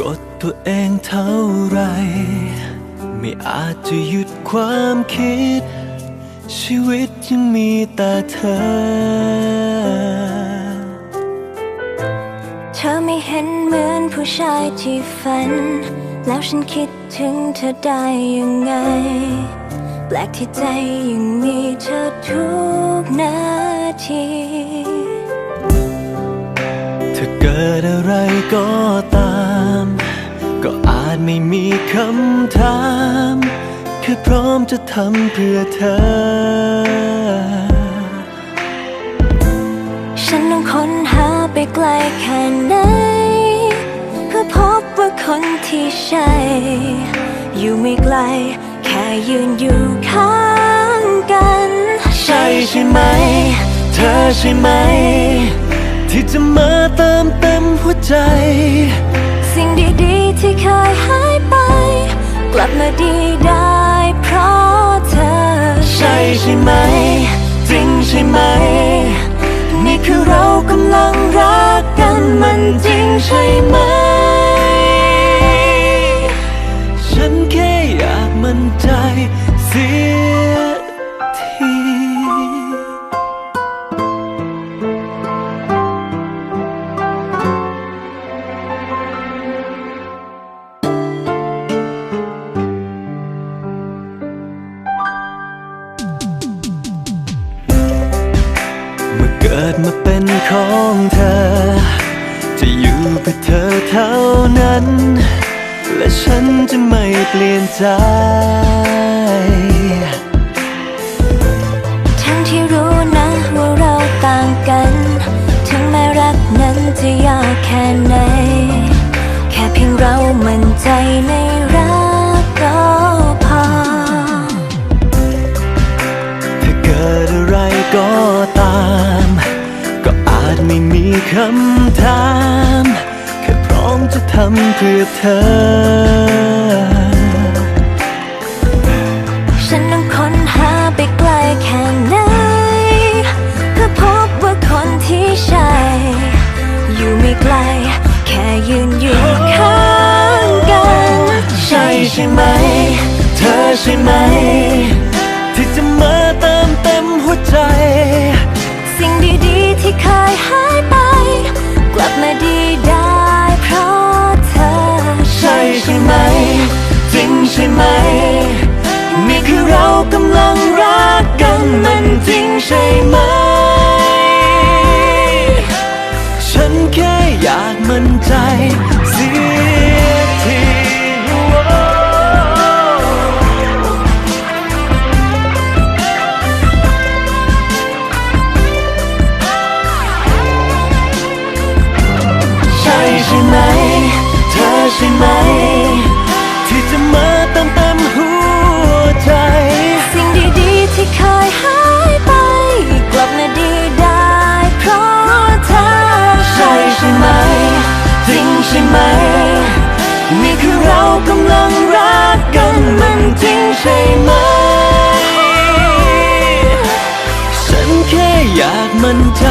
กดตัวเองเท่าไร ไม่อาจจะหยุดความคิด ชีวิตยังมีแต่เธอ เธอไม่เห็นเหมือนผู้ชายที่ฝัน แล้วฉันคิดถึงเธอได้ยังไง แปลกที่ใจยังมีเธอทุกนาที กิดอะไรก็ตาม ก็อาจไม่มีคำถาม แค่พร้อมจะทำเพื่อเธอ ฉันต้องค้นหาไปไกลแค่ไหน เพื่อพบว่าคนที่ใช่ อยู่ไม่ไกล แค่ยืนอยู่ข้างกัน ใช่ใช่ไหม เธอใช่ไหม ที่จะมาเติมเต็มหัวใจ สิ่งดีๆที่เคยหายไป กลับมาดีได้เพราะเธอ ใช่ใช่ไหม จริงใช่ไหม นี่คือเรากำลังรักกันมันจริงใช่ไหม ฉันแค่อยากมั่นใจเสีย มาเป็นของเธอ จะอยู่เพื่อเธอเท่านั้น และฉันจะไม่เปลี่ยนใจ ทั้งที่รู้นะว่าเราต่างกัน ถึงแม้รักนั้นจะยากแค่ไหน แค่เพียงเรามั่นใจใน ม่มีคำถามแค่พร้อมจะทำเพื่อเธอ ฉันต้องค้นหาไปไกลแค่ไหนเพื่อพบว่าคนที่ใช่ อยู่ไม่ไกล แค่ยืนอยู่ข้างกัน ใช่ใช่ไหม เธอใช่ไหม ที่จะมาเติมเต็มหัวใจ กำลังรักกันมันจริงใช่ไหม ฉันแค่อยากมั่นใจ นี่คือเรากำลังรักกันมันจริงใช่ไหม ฉันแค่อยากมั่นใจ